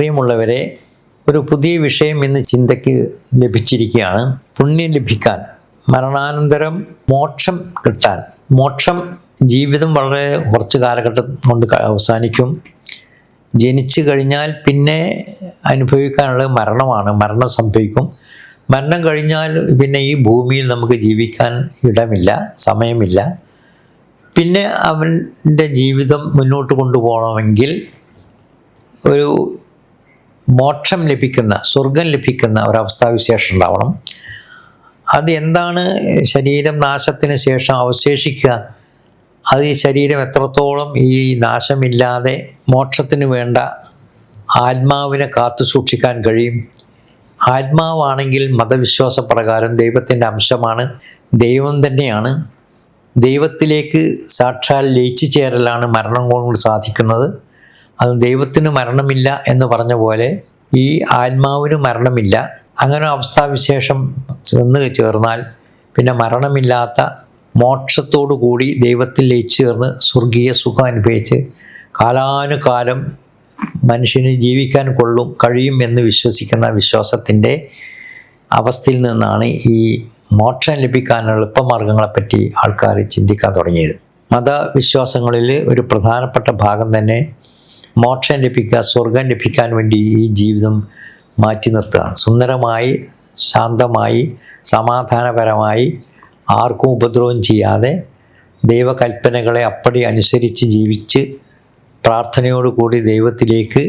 പ്രിയമുള്ളവരെ ഒരു പുതിയ വിഷയം ഇന്ന് ചിന്തയ്ക്ക് ലഭിച്ചിരിക്കുകയാണ്. പുണ്യം ലഭിക്കാൻ മരണാനന്തരം മോക്ഷം കിട്ടാൻ. മോക്ഷം ജീവിതം വളരെ കുറച്ച് കാലഘട്ടം കൊണ്ട് അവസാനിക്കും. ജനിച്ചു കഴിഞ്ഞാൽ പിന്നെ അനുഭവിക്കാനുള്ള മരണമാണ് മരണം സംഭവിക്കും. മരണം കഴിഞ്ഞാൽ പിന്നെ ഈ ഭൂമിയിൽ നമുക്ക് ജീവിക്കാൻ ഇടമില്ല സമയമില്ല. പിന്നെ അവന്റെ ജീവിതം മുന്നോട്ട് കൊണ്ടുപോകണമെങ്കിൽ ഒരു മോക്ഷം ലഭിക്കുന്ന സ്വർഗം ലഭിക്കുന്ന ഒരവസ്ഥാവിശേഷം ഉണ്ടാവണം അത് എന്താണ് ശരീരം നാശത്തിന് ശേഷം അവശേഷിക്കുക? അത് ഈ ശരീരം എത്രത്തോളം ഈ നാശമില്ലാതെ മോക്ഷത്തിന് വേണ്ട ആത്മാവിനെ കാത്തു സൂക്ഷിക്കാൻ കഴിയും? ആത്മാവാണെങ്കിൽ മതവിശ്വാസ പ്രകാരം ദൈവത്തിന്റെ അംശമാണ്. ദൈവം തന്നെയാണ്. ദൈവത്തിലേക്ക് സാക്ഷാൽ ലയിച്ചു ചേരലാണ് മരണം കൊണ്ട് സാധിക്കുന്നത്. അത് ദൈവത്തിന് മരണമില്ല എന്ന് പറഞ്ഞ പോലെ ഈ ആത്മാവിന് മരണമില്ല. അങ്ങനെ അവസ്ഥാവിശേഷം ചെന്ന് ചേർന്നാൽ പിന്നെ മരണമില്ലാത്ത മോക്ഷത്തോടു കൂടി ദൈവത്തിൽ ലയിച്ചു ചേർന്ന് സ്വർഗീയ സുഖം അനുഭവിച്ച് കാലാനുകാലം മനുഷ്യന് ജീവിക്കാൻ കൊള്ളും കഴിയും എന്ന് വിശ്വസിക്കുന്ന വിശ്വാസത്തിന്റെ അവസ്ഥയിൽ നിന്നാണ് ഈ മോക്ഷം ലഭിക്കാനുള്ള എളുപ്പമാർഗങ്ങളെപ്പറ്റി ആൾക്കാർ ചിന്തിക്കാൻ തുടങ്ങിയത്. മതവിശ്വാസങ്ങളിൽ ഒരു പ്രധാനപ്പെട്ട ഭാഗം തന്നെ മോക്ഷം ലഭിക്കുക സ്വർഗം ലഭിക്കാൻ വേണ്ടി ഈ ജീവിതം മാറ്റി നിർത്തുകയാണ്. സുന്ദരമായി ശാന്തമായി സമാധാനപരമായി ആർക്കും ഉപദ്രവം ചെയ്യാതെ ദൈവകൽപ്പനകളെ അപ്പടി അനുസരിച്ച് ജീവിച്ച് പ്രാർത്ഥനയോടുകൂടി ദൈവത്തിലേക്ക്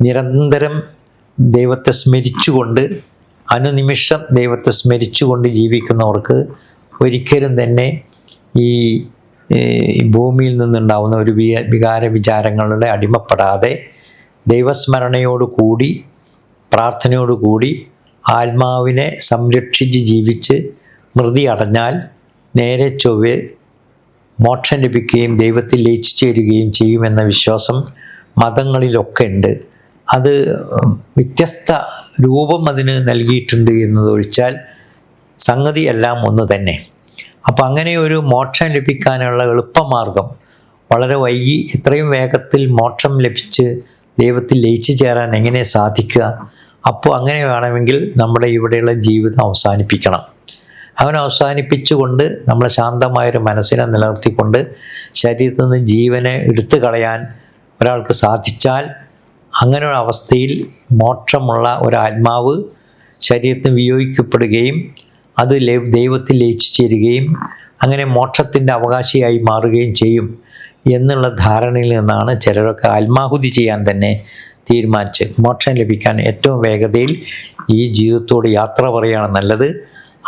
നിരന്തരം ദൈവത്തെ സ്മരിച്ചുകൊണ്ട് അനുനിമിഷം ദൈവത്തെ സ്മരിച്ചുകൊണ്ട് ജീവിക്കുന്നവർക്ക് ഒരിക്കലും തന്നെ ഈ ഈ ഭൂമിയിൽ നിന്നുണ്ടാവുന്ന ഒരു വികാര വിചാരങ്ങളുടെ അടിമപ്പെടാതെ ദൈവസ്മരണയോടുകൂടി പ്രാർത്ഥനയോടുകൂടി ആത്മാവിനെ സംരക്ഷിച്ച് ജീവിച്ച് മൃതി അടഞ്ഞാൽ നേരെ ചൊവ്വെ മോക്ഷം ലഭിക്കുകയും ദൈവത്തിൽ ലയിച്ചു ചേരുകയും ചെയ്യുമെന്ന വിശ്വാസം മതങ്ങളിലൊക്കെ ഉണ്ട്. അത് വ്യത്യസ്ത രൂപം അതിന് നൽകിയിട്ടുണ്ട് എന്നതൊഴിച്ചാൽ സംഗതി എല്ലാം ഒന്ന് തന്നെ. അപ്പം അങ്ങനെ ഒരു മോക്ഷം ലഭിക്കാനുള്ള എളുപ്പമാർഗം. വളരെ വൈകി ഇത്രയും വേഗത്തിൽ മോക്ഷം ലഭിച്ച് ദൈവത്തിൽ ലയിച്ചു ചേരാൻ എങ്ങനെ സാധിക്കുക? അപ്പോൾ അങ്ങനെ വേണമെങ്കിൽ നമ്മുടെ ഇവിടെയുള്ള ജീവിതം അവസാനിപ്പിക്കണം. അവൻ അവസാനിപ്പിച്ചുകൊണ്ട് നമ്മൾ ശാന്തമായൊരു മനസ്സിനെ നിലനിർത്തിക്കൊണ്ട് ശരീരത്തിൽ നിന്ന് ജീവനെ എടുത്തു കളയാൻ ഒരാൾക്ക് സാധിച്ചാൽ അങ്ങനെ ഒരു അവസ്ഥയിൽ മോക്ഷമുള്ള ഒരാത്മാവ് ശരീരത്തിന് വിയോഗിക്കപ്പെടുകയും അത് ദൈവത്തിൽ ലയിച്ചു ചേരുകയും അങ്ങനെ മോക്ഷത്തിന്റെ അവകാശിയായി മാറുകയും ചെയ്യും എന്നുള്ള ധാരണയിൽ നിന്നാണ് ചിലരൊക്കെ ആത്മാഹുതി ചെയ്യാൻ തന്നെ തീരുമാനിച്ച് മോക്ഷം ലഭിക്കാൻ ഏറ്റവും വേഗതയിൽ ഈ ജീവിതത്തോട് യാത്ര പറയുകയാണ് നല്ലത്.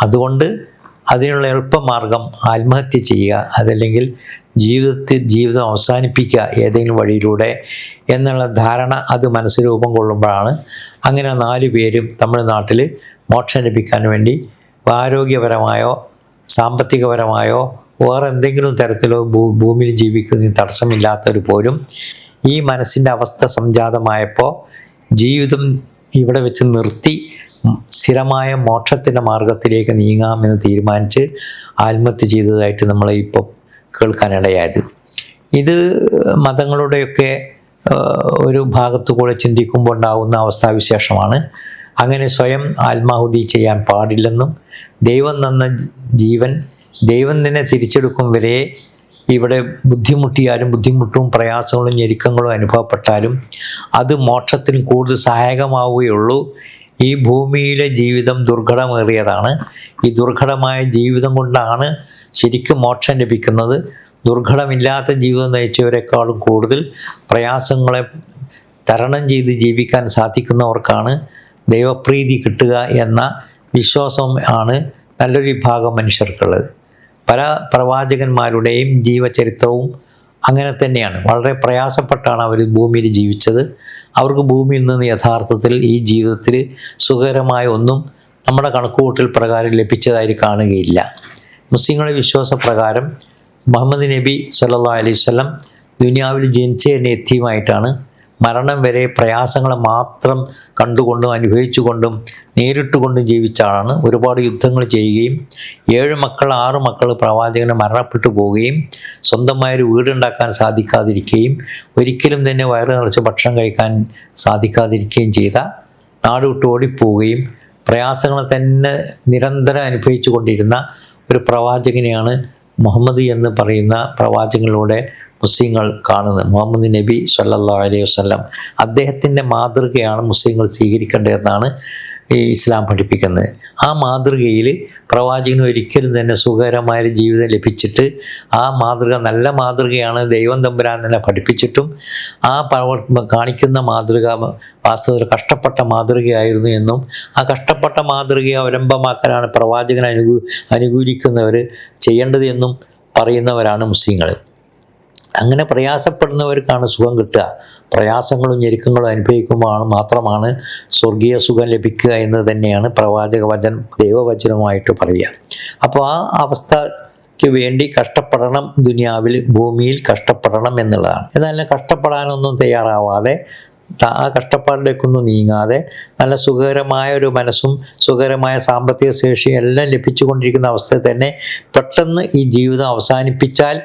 അതുകൊണ്ട് അതിനുള്ള എളുപ്പമാർഗം ആത്മഹത്യ ചെയ്യുക അതല്ലെങ്കിൽ ജീവിതത്തിൽ ജീവിതം അവസാനിപ്പിക്കുക ഏതെങ്കിലും വഴിയിലൂടെ എന്നുള്ള ധാരണ അത് മനസ്സ് രൂപം കൊള്ളുമ്പോഴാണ് അങ്ങനെ നാല് പേരും നമ്മുടെ നാട്ടിൽ മോക്ഷം ലഭിക്കാൻ വേണ്ടി ആരോഗ്യപരമായോ സാമ്പത്തികപരമായോ വേറെ എന്തെങ്കിലും തരത്തിലോ ഭൂ ഭൂമിയിൽ ജീവിക്കുന്നതിന് തടസ്സമില്ലാത്തവർ പോലും ഈ മനസ്സിന്റെ അവസ്ഥ സംജാതമായപ്പോൾ ജീവിതം ഇവിടെ വെച്ച് നിർത്തി സ്ഥിരമായ മോക്ഷത്തിന്റെ മാർഗത്തിലേക്ക് നീങ്ങാമെന്ന് തീരുമാനിച്ച് ആത്മഹത്യ ചെയ്തതായിട്ട് നമ്മൾ ഇപ്പോൾ കേൾക്കാനിടയായത്. ഇത് മതങ്ങളുടെയൊക്കെ ഒരു ഭാഗത്തു കൂടെ ചിന്തിക്കുമ്പോൾ ഉണ്ടാകുന്ന അവസ്ഥാവിശേഷമാണ്. അങ്ങനെ സ്വയം ആത്മാഹുതി ചെയ്യാൻ പാടില്ലെന്നും ദൈവം തന്ന ജീവൻ ദൈവം തന്നെ തിരിച്ചെടുക്കും വരെ ഇവിടെ ബുദ്ധിമുട്ടിയാലും ബുദ്ധിമുട്ടും പ്രയാസങ്ങളും ഞെരുക്കങ്ങളും അനുഭവപ്പെട്ടാലും അത് മോക്ഷത്തിന് കൂടുതൽ സഹായകമാവുകയുള്ളൂ. ഈ ഭൂമിയിലെ ജീവിതം ദുർഘടമേറിയതാണ്. ഈ ദുർഘടമായ ജീവിതം കൊണ്ടാണ് ശരിക്കും മോക്ഷം ലഭിക്കുന്നത്. ദുർഘടമില്ലാത്ത ജീവിതം നയിച്ചവരെക്കാളും കൂടുതൽ പ്രയാസങ്ങളെ തരണം ചെയ്ത് ജീവിക്കാൻ സാധിക്കുന്നവർക്കാണ് ദൈവപ്രീതി കിട്ടുക എന്ന വിശ്വാസം ആണ് നല്ലൊരു വിഭാഗം മനുഷ്യർക്കുള്ളത്. പല പ്രവാചകന്മാരുടെയും ജീവചരിത്രവും അങ്ങനെ തന്നെയാണ്. വളരെ പ്രയാസപ്പെട്ടാണ് അവർ ഭൂമിയിൽ ജീവിച്ചത്. അവർക്ക് ഭൂമിയിൽ നിന്ന് യഥാർത്ഥത്തിൽ ഈ ജീവിതത്തിൽ സുഖകരമായ ഒന്നും നമ്മുടെ കണക്കുകൂട്ടൽ പ്രകാരം ലഭിച്ചതായി കാണുകയില്ല. മുസ്ലിങ്ങളുടെ വിശ്വാസപ്രകാരം മുഹമ്മദ് നബി സല്ലാ അലൈവല്ലം ദുനിയാവിൽ ജനിച്ച തന്നെ എത്തിയുമായിട്ടാണ് മരണം വരെ പ്രയാസങ്ങൾ മാത്രം കണ്ടുകൊണ്ടും അനുഭവിച്ചുകൊണ്ടും നേരിട്ടുകൊണ്ടും ജീവിച്ച ആളാണ്. ഒരുപാട് യുദ്ധങ്ങൾ ചെയ്യുകയും ഏഴ് മക്കൾ ആറ് മക്കൾ പ്രവാചകന് മരണപ്പെട്ടു പോവുകയും സ്വന്തമായൊരു വീടുണ്ടാക്കാൻ സാധിക്കാതിരിക്കുകയും ഒരിക്കലും തന്നെ വയറ് നിറച്ച് ഭക്ഷണം കഴിക്കാൻ സാധിക്കാതിരിക്കുകയും ചെയ്ത നാട് വിട്ട് ഓടിപ്പോവുകയും പ്രയാസങ്ങൾ തന്നെ നിരന്തരം അനുഭവിച്ചു കൊണ്ടിരുന്ന ഒരു പ്രവാചകനെയാണ് മുഹമ്മദ് എന്ന് പറയുന്ന പ്രവാചകനിലൂടെ മുസ്ലിങ്ങൾ കാണുന്നത്. മുഹമ്മദ് നബി സല്ലാ അലൈഹി വസല്ലം അദ്ദേഹത്തിന്റെ മാതൃകയാണ് മുസ്ലിങ്ങൾ സ്വീകരിക്കേണ്ടതെന്നാണ് ഈ ഇസ്ലാം പഠിപ്പിക്കുന്നത്. ആ മാതൃകയിൽ പ്രവാചകന് ഒരിക്കലും തന്നെ സുഖകരമായൊരു ജീവിതം ലഭിച്ചിട്ട് ആ മാതൃക നല്ല മാതൃകയാണ് ദൈവം തമ്പുരാൻ തന്നെ പഠിപ്പിച്ചിട്ടും ആ പ്രവർ കാണിക്കുന്ന മാതൃക വാസ്തവത്തിൽ കഷ്ടപ്പെട്ട മാതൃകയായിരുന്നു എന്നും ആ കഷ്ടപ്പെട്ട മാതൃകയെ അവലംബമാക്കാനാണ് പ്രവാചകൻ അനുകൂ അനുകൂലിക്കുന്നവർ ചെയ്യേണ്ടത് എന്നും പറയുന്നവരാണ് മുസ്ലിങ്ങൾ അങ്ങനെ പ്രയാസപ്പെടുന്നവർക്കാണ് സുഖം കിട്ടുക. പ്രയാസങ്ങളും ഞെരുക്കങ്ങളും അനുഭവിക്കുമ്പോൾ മാത്രമാണ് സ്വർഗീയ സുഖം ലഭിക്കുക എന്ന് തന്നെയാണ് പ്രവാചക വചനം ദൈവവചനമായിട്ട് പറയുക. അപ്പോൾ ആ അവസ്ഥയ്ക്ക് വേണ്ടി കഷ്ടപ്പെടണം ദുനിയാവിൽ ഭൂമിയിൽ കഷ്ടപ്പെടണം എന്നുള്ളതാണ്. എന്നാൽ കഷ്ടപ്പെടാനൊന്നും തയ്യാറാവാതെ ആ കഷ്ടപ്പാടിലേക്കൊന്നും നീങ്ങാതെ നല്ല സുഖകരമായ ഒരു മനസ്സും സുഖകരമായ സാമ്പത്തിക ശേഷിയും എല്ലാം ലഭിച്ചുകൊണ്ടിരിക്കുന്ന അവസ്ഥയിൽ തന്നെ പെട്ടെന്ന് ഈ ജീവിതം അവസാനിപ്പിച്ചാൽ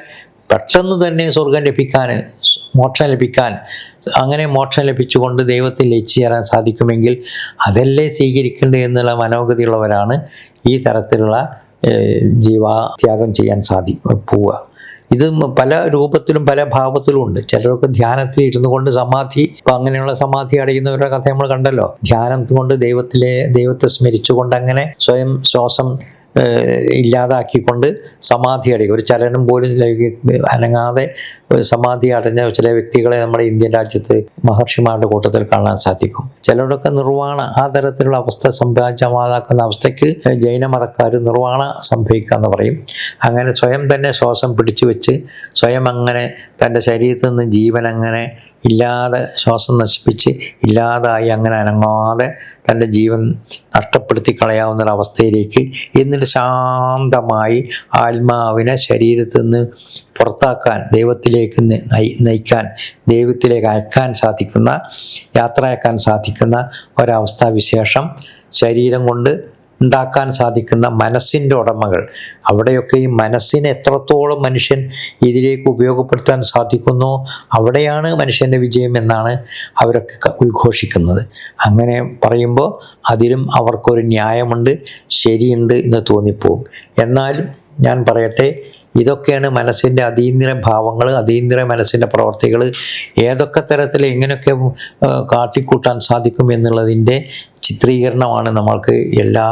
പെട്ടെന്ന് തന്നെ സ്വർഗം ലഭിക്കാൻ മോക്ഷം ലഭിക്കാൻ അങ്ങനെ മോക്ഷം ലഭിച്ചുകൊണ്ട് ദൈവത്തിൽ ലയിച്ചു ചേരാൻ സാധിക്കുമെങ്കിൽ അതല്ലേ സ്വീകരിക്കേണ്ടത് എന്നുള്ള മനോഗതിയുള്ളവരാണ് ഈ തരത്തിലുള്ള ജീവത്യാഗം ചെയ്യാൻ സാധി പോവുക. ഇത് പല രൂപത്തിലും പല ഭാവത്തിലും ഉണ്ട്. ചിലരൊക്കെ ധ്യാനത്തിൽ ഇരുന്നു കൊണ്ട് സമാധി ഇപ്പം അങ്ങനെയുള്ള സമാധി അടയുന്നവരുടെ കഥ നമ്മൾ കണ്ടല്ലോ. ധ്യാനം കൊണ്ട് ദൈവത്തിലെ ദൈവത്തെ സ്മരിച്ചുകൊണ്ട് അങ്ങനെ സ്വയം ശ്വാസം ഇല്ലാതാക്കിക്കൊണ്ട് സമാധി അടയും ഒരു ചലനം പോലും അനങ്ങാതെ സമാധി അടഞ്ഞ ചില വ്യക്തികളെ നമ്മുടെ ഇന്ത്യൻ രാജ്യത്ത് മഹർഷിമാരുടെ കൂട്ടത്തിൽ കാണാൻ സാധിക്കും. ചിലരുടെയൊക്കെ നിർവാണ ആ തരത്തിലുള്ള അവസ്ഥ സംഭവിച്ചമാതാക്കുന്ന അവസ്ഥയ്ക്ക് ജൈന മതക്കാർ നിർവാണ സംഭവിക്കുക എന്ന് പറയും. അങ്ങനെ സ്വയം തന്നെ ശ്വാസം പിടിച്ചു വെച്ച് സ്വയം അങ്ങനെ തന്റെ ശരീരത്തിൽ നിന്ന് ജീവൻ അങ്ങനെ ഇല്ലാതെ ശ്വാസം നശിപ്പിച്ച് ഇല്ലാതായി അങ്ങനെ അനങ്ങാതെ തന്റെ ജീവൻ നഷ്ടപ്പെടുത്തി കളയാവുന്ന അവസ്ഥയിലേക്ക് എന്നിട്ട് ശാന്തമായി ആത്മാവിനെ ശരീരത്തിൽ നിന്ന് പുറത്താക്കാൻ ദൈവത്തിലേക്ക് നയി- നയിക്കാൻ ദൈവത്തിലേക്ക് അയക്കാൻ സാധിക്കുന്ന യാത്രയാക്കാൻ സാധിക്കുന്ന ഒരവസ്ഥാവിശേഷം ശരീരം കൊണ്ട് ഉണ്ടാക്കാൻ സാധിക്കുന്ന മനസ്സിന്റെ ഉടമകൾ. അവിടെയൊക്കെ ഈ മനസ്സിനെ എത്രത്തോളം മനുഷ്യൻ ഇതിലേക്ക് ഉപയോഗപ്പെടുത്താൻ സാധിക്കുന്നു അവിടെയാണ് മനുഷ്യന്റെ വിജയം എന്നാണ് അവരൊക്കെ ഉദ്ഘോഷിക്കുന്നത്. അങ്ങനെ പറയുമ്പോൾ അതിലും അവർക്കൊരു ന്യായമുണ്ട് ശരിയുണ്ട് എന്ന് തോന്നിപ്പോകും. എന്നാലും ഞാൻ പറയട്ടെ ഇതൊക്കെയാണ് മനസ്സിന്റെ അതീന്ദ്ര ഭാവങ്ങൾ അതീന്ദ്ര മനസ്സിന്റെ പ്രവർത്തികൾ. ഏതൊക്കെ തരത്തിൽ എങ്ങനെയൊക്കെ കാട്ടിക്കൂട്ടാൻ സാധിക്കും എന്നുള്ളതിന്റെ ചിത്രീകരണമാണ് നമ്മൾക്ക് എല്ലാ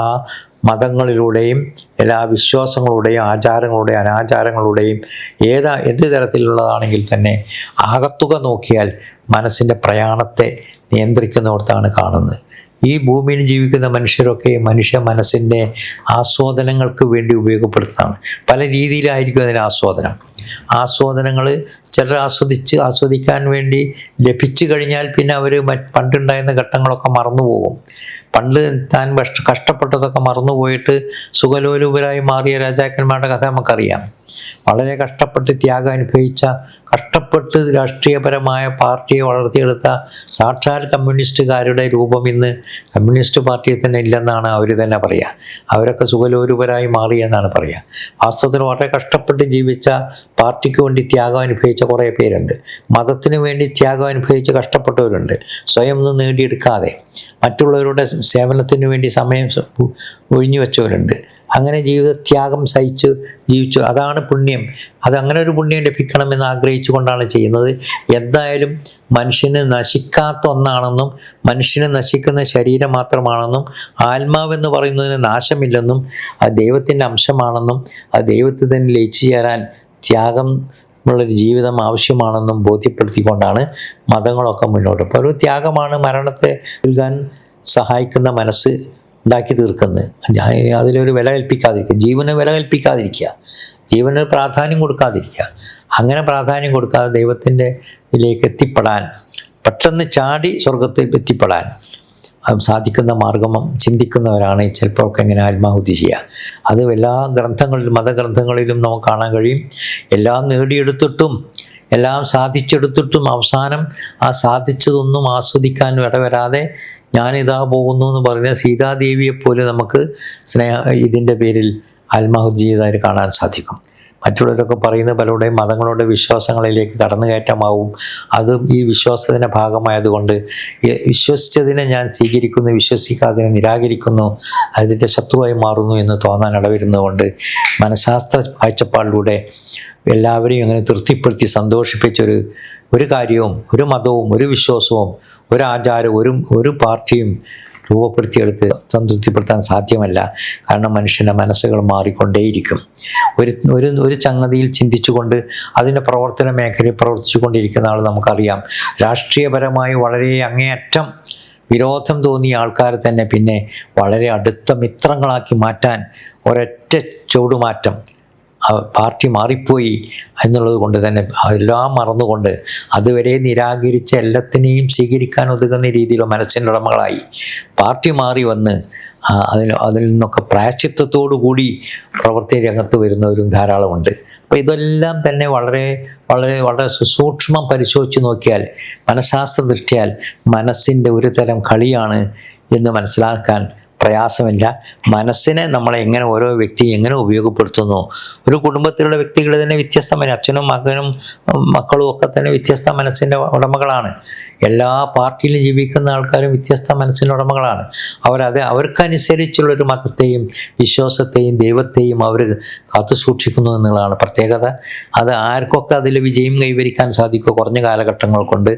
മതങ്ങളിലൂടെയും എല്ലാ വിശ്വാസങ്ങളുടെയും ആചാരങ്ങളുടെയും അനാചാരങ്ങളുടെയും ഏതാ എന്ത് തരത്തിലുള്ളതാണെങ്കിൽ തന്നെ ആകത്തുക നോക്കിയാൽ മനസ്സിന്റെ പ്രയാണത്തെ നിയന്ത്രിക്കുന്നിടത്താണ് കാണുന്നത്. ഈ ഭൂമിയിൽ ജീവിക്കുന്ന മനുഷ്യരൊക്കെ മനുഷ്യ മനസ്സിന്റെ ആസ്വാദനങ്ങൾക്ക് വേണ്ടി ഉപയോഗപ്പെടുത്തുന്നതാണ്. പല രീതിയിലായിരിക്കും അതിന് ആസ്വാദനം. ആസ്വാദനങ്ങൾ ചിലർ ആസ്വദിച്ച് ആസ്വദിക്കാൻ വേണ്ടി ലഭിച്ചു കഴിഞ്ഞാൽ പിന്നെ അവർ പണ്ടുണ്ടായിരുന്ന ഘട്ടങ്ങളൊക്കെ മറന്നുപോകും. പണ്ട് താൻ കഷ്ട കഷ്ടപ്പെട്ടതൊക്കെ മറന്നുപോയിട്ട് സുഖലോലുപരായി മാറിയ രാജാക്കന്മാരുടെ കഥ നമുക്കറിയാം. വളരെ കഷ്ടപ്പെട്ട് ത്യാഗം അനുഭവിച്ച കഷ്ടപ്പെട്ട് രാഷ്ട്രീയപരമായ പാർട്ടിയെ വളർത്തിയെടുത്ത സാക്ഷാൽ കമ്മ്യൂണിസ്റ്റുകാരുടെ രൂപം ഇന്ന് കമ്മ്യൂണിസ്റ്റ് പാർട്ടിയിൽ തന്നെ ഇല്ലെന്നാണ് അവർ തന്നെ പറയുക അവരൊക്കെ സുഖലോലുപരായി മാറിയെന്നാണ് പറയുക വാസ്തവത്തിൽ വളരെ കഷ്ടപ്പെട്ട് ജീവിച്ച പാർട്ടിക്ക് വേണ്ടി ത്യാഗം അനുഭവിച്ച കുറേ പേരുണ്ട്. മതത്തിന് വേണ്ടി ത്യാഗം അനുഭവിച്ച് കഷ്ടപ്പെട്ടവരുണ്ട്. സ്വയം ഒന്നും നേടിയെടുക്കാതെ. മറ്റുള്ളവരുടെ സേവനത്തിന് വേണ്ടി സമയം ഒഴിഞ്ഞു വെച്ചവരുണ്ട്. അങ്ങനെ ജീവിതത്യാഗം സഹിച്ച് ജീവിച്ചു. അതാണ് പുണ്യം. അത് അങ്ങനെ ഒരു പുണ്യം ലഭിക്കണമെന്ന് ആഗ്രഹിച്ചു കൊണ്ടാണ് ചെയ്യുന്നത്. എന്തായാലും മനുഷ്യന് നശിക്കാത്ത ഒന്നാണെന്നും മനുഷ്യന് നശിക്കുന്ന ശരീരം മാത്രമാണെന്നും ആത്മാവെന്ന് പറയുന്നതിന് നാശമില്ലെന്നും ആ ദൈവത്തിന്റെ അംശമാണെന്നും ആ ദൈവത്തിൽ തന്നെ ലയിച്ചു ചേരാൻ ത്യാഗം ഉള്ളൊരു ജീവിതം ആവശ്യമാണെന്നും ബോധ്യപ്പെടുത്തിക്കൊണ്ടാണ് മതങ്ങളൊക്കെ മുന്നോട്ട് അപ്പോൾ ഒരു ത്യാഗമാണ് മരണത്തെ നൽകാൻ സഹായിക്കുന്ന മനസ്സ് ഉണ്ടാക്കി തീർക്കുന്നത്. അതിലൊരു വില കൽപ്പിക്കാതിരിക്കുക. ജീവന് വില കൽപ്പിക്കാതിരിക്കുക. ജീവന് പ്രാധാന്യം കൊടുക്കാതിരിക്കുക. അങ്ങനെ പ്രാധാന്യം കൊടുക്കാതെ ദൈവത്തിന്റെ ഇതിലേക്ക് എത്തിപ്പെടാൻ പെട്ടെന്ന് ചാടി സ്വർഗത്തിൽ എത്തിപ്പെടാൻ സാധിക്കുന്ന മാർഗം ചിന്തിക്കുന്നവരാണ് ചിലപ്പോൾ ഒക്കെ ഇങ്ങനെ ആത്മാഹുതി ചെയ്യുക. അത് എല്ലാ ഗ്രന്ഥങ്ങളിലും മതഗ്രന്ഥങ്ങളിലും നമുക്ക് കാണാൻ കഴിയും. എല്ലാം നേടിയെടുത്തിട്ടും എല്ലാം സാധിച്ചെടുത്തിട്ടും അവസാനം ആ സാധിച്ചതൊന്നും ആസ്വദിക്കാൻ ഇടവരാതെ ഞാനിതാ പോകുന്നു എന്ന് പറഞ്ഞ സീതാദേവിയെപ്പോലെ നമുക്ക് സ്നേഹ ഇതിന്റെ പേരിൽ ആത്മാഹുതി ചെയ്തതായിട്ട് കാണാൻ സാധിക്കും. മറ്റുള്ളവരൊക്കെ പറയുന്ന പലരുടെയും മതങ്ങളുടെ വിശ്വാസങ്ങളിലേക്ക് കടന്നുകയറ്റമാവും. അതും ഈ വിശ്വാസത്തിന്റെ ഭാഗമായതുകൊണ്ട് വിശ്വസിച്ചതിനെ ഞാൻ സ്വീകരിക്കുന്നു വിശ്വസിക്കാതിനെ നിരാകരിക്കുന്നു അതിന്റെ ശത്രുവായി മാറുന്നു എന്ന് തോന്നാൻ ഇടവരുന്നതുകൊണ്ട് മനഃശാസ്ത്ര കാഴ്ചപ്പാടിലൂടെ എല്ലാവരെയും അങ്ങനെ തൃപ്തിപ്പെടുത്തി സന്തോഷിപ്പിച്ചൊരു ഒരു കാര്യവും ഒരു മതവും ഒരു വിശ്വാസവും ഒരു ആചാരവും ഒരു ഒരു പാർട്ടിയും രൂപപ്പെടുത്തിയെടുത്ത് സംതൃപ്തിപ്പെടുത്താൻ സാധ്യമല്ല. കാരണം മനുഷ്യന്റെ മനസ്സുകൾ മാറിക്കൊണ്ടേയിരിക്കും. ഒരു ഒരു ഒരു ചങ്ങതിയിൽ ചിന്തിച്ചുകൊണ്ട് അതിന്റെ പ്രവർത്തന മേഖലയിൽ പ്രവർത്തിച്ചു കൊണ്ടിരിക്കുന്ന ആൾ നമുക്കറിയാം. രാഷ്ട്രീയപരമായി വളരെ അങ്ങേയറ്റം വിരോധം തോന്നിയ ആൾക്കാരെ തന്നെ പിന്നെ വളരെ അടുത്ത മിത്രങ്ങളാക്കി മാറ്റാൻ ഒരൊറ്റ ചുവടുമാറ്റം പാർട്ടി മാറിപ്പോയി എന്നുള്ളത് കൊണ്ട് തന്നെ അതെല്ലാം മറന്നുകൊണ്ട് അതുവരെ നിരാകരിച്ച എല്ലാത്തിനെയും സ്വീകരിക്കാൻ ഒതുങ്ങുന്ന രീതിയിലുള്ള മനസ്സിന്റെ ഉടമകളായി. പാർട്ടി മാറി വന്ന് അതിന് അതിൽ നിന്നൊക്കെ പ്രായച്ചിത്വത്തോടു കൂടി പ്രവർത്തി രംഗത്ത് വരുന്നവരും ധാരാളമുണ്ട്. അപ്പോൾ ഇതെല്ലാം തന്നെ വളരെ വളരെ വളരെ സൂക്ഷ്മം പരിശോധിച്ച് നോക്കിയാൽ മനഃശാസ്ത്ര ദൃഷ്ടിയാൽ മനസ്സിന്റെ ഒരു തരം കളിയാണ് എന്ന് മനസ്സിലാക്കാൻ പ്രയാസമില്ല. മനസ്സിനെ നമ്മളെ എങ്ങനെ ഓരോ വ്യക്തി എങ്ങനെ ഉപയോഗപ്പെടുത്തുന്നു? ഒരു കുടുംബത്തിലുള്ള വ്യക്തികൾ തന്നെ വ്യത്യസ്തമായി അച്ഛനും മകനും മക്കളും ഒക്കെ തന്നെ വ്യത്യസ്ത മനസ്സിന്റെ ഉടമകളാണ്. എല്ലാ പാർട്ടിയിലും ജീവിക്കുന്ന ആൾക്കാരും വ്യത്യസ്ത മനസ്സിന്റെ ഉടമകളാണ്. അവരത് അവർക്കനുസരിച്ചുള്ള ഒരു മതത്തെയും വിശ്വാസത്തെയും ദൈവത്തെയും അവർ കാത്തു സൂക്ഷിക്കുന്നു എന്നുള്ളതാണ് പ്രത്യേകത. അത് ആർക്കൊക്കെ അതിൽ വിജയം കൈവരിക്കാൻ സാധിക്കുമോ കുറഞ്ഞ കാലഘട്ടങ്ങൾ കൊണ്ട്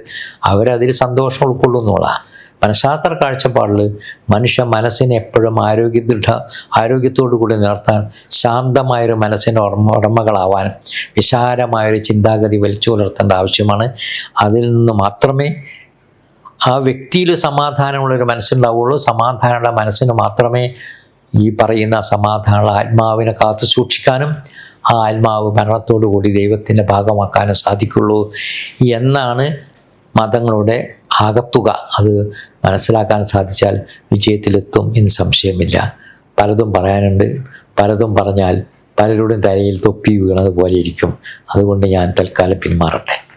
അവരതിൽ സന്തോഷം ഉൾക്കൊള്ളുന്നുള്ളതാണ്. മനഃശാസ്ത്ര കാഴ്ചപ്പാടിൽ മനുഷ്യ മനസ്സിനെ എപ്പോഴും ആരോഗ്യദൃഢ ആരോഗ്യത്തോടു കൂടി നിർത്താൻ ശാന്തമായൊരു മനസ്സിന്റെ ഉടമ ഉടമകളാവാൻ വിശാലമായൊരു ചിന്താഗതി വലിച്ചു പുലർത്തേണ്ട ആവശ്യമാണ്. അതിൽ നിന്ന് മാത്രമേ ആ വ്യക്തിയിൽ സമാധാനമുള്ളൊരു മനസ്സുണ്ടാവുള്ളൂ. സമാധാനമുള്ള മനസ്സിന് മാത്രമേ ഈ പറയുന്ന സമാധാനമുള്ള ആത്മാവിനെ കാത്തു സൂക്ഷിക്കാനും ആ ആത്മാവ് മരണത്തോടു കൂടി ദൈവത്തിന്റെ ഭാഗമാക്കാനും സാധിക്കുള്ളൂ. എന്നാണ് മതങ്ങളുടെ ആകത്തുക. അത് മനസ്സിലാക്കാൻ സാധിച്ചാൽ വിജയത്തിലെത്തും എന്ന് സംശയമില്ല. പലതും പറയാനുണ്ട്. പലതും പറഞ്ഞാൽ പലരുടെയും തലയിൽ തൊപ്പി വീണതുപോലെ ഇരിക്കും. അതുകൊണ്ട് ഞാൻ തൽക്കാലം പിന്മാറട്ടെ.